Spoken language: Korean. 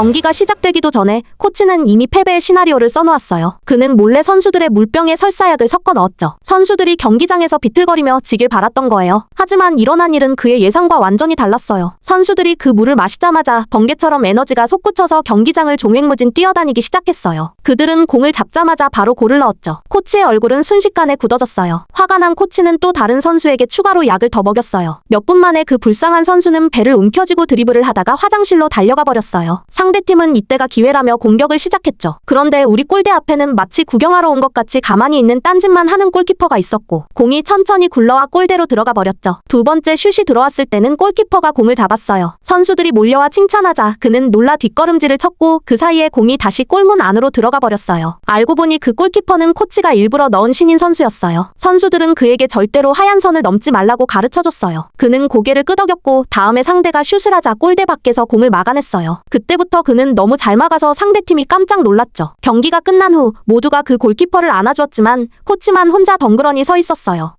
경기가 시작되기도 전에 코치는 이미 패배의 시나리오를 써놓았어요. 그는 몰래 선수들의 물병에 설사약을 섞어 넣었죠. 선수들이 경기장에서 비틀거리며 지길 바랐던 거예요. 하지만 일어난 일은 그의 예상과 완전히 달랐어요. 선수들이 그 물을 마시자마자 번개처럼 에너지가 솟구쳐서 경기장을 종횡무진 뛰어다니기 시작했어요. 그들은 공을 잡자마자 바로 골을 넣었죠. 코치의 얼굴은 순식간에 굳어졌어요. 화가 난 코치는 또 다른 선수에게 추가로 약을 더 먹였어요. 몇 분 만에 그 불쌍한 선수는 배를 움켜쥐고 드리블을 하다가 화장실로 달려가 버렸어요. 상 대팀은 이때가 기회라며 공격을 시작했죠. 그런데 우리 골대 앞에는 마치 구경하러 온 것 같이 가만히 있는 딴짓만 하는 골키퍼가 있었고 공이 천천히 굴러와 골대로 들어가 버렸죠. 두 번째 슛이 들어왔을 때는 골키퍼가 공을 잡았어요. 선수들이 몰려와 칭찬하자 그는 놀라 뒷걸음질을 쳤고 그 사이에 공이 다시 골문 안으로 들어가 버렸어요. 알고 보니 그 골키퍼는 코치가 일부러 넣은 신인 선수였어요. 선수들은 그에게 절대로 하얀 선을 넘지 말라고 가르쳐줬어요. 그는 고개를 끄덕였고 다음에 상대가 슛을 하자 골대 밖에서 공을 막아냈어요. 그때부터 그는 너무 잘 막아서 상대팀이 깜짝 놀랐죠. 경기가 끝난 후 모두가 그 골키퍼를 안아주었지만 코치만 혼자 덩그러니 서 있었어요.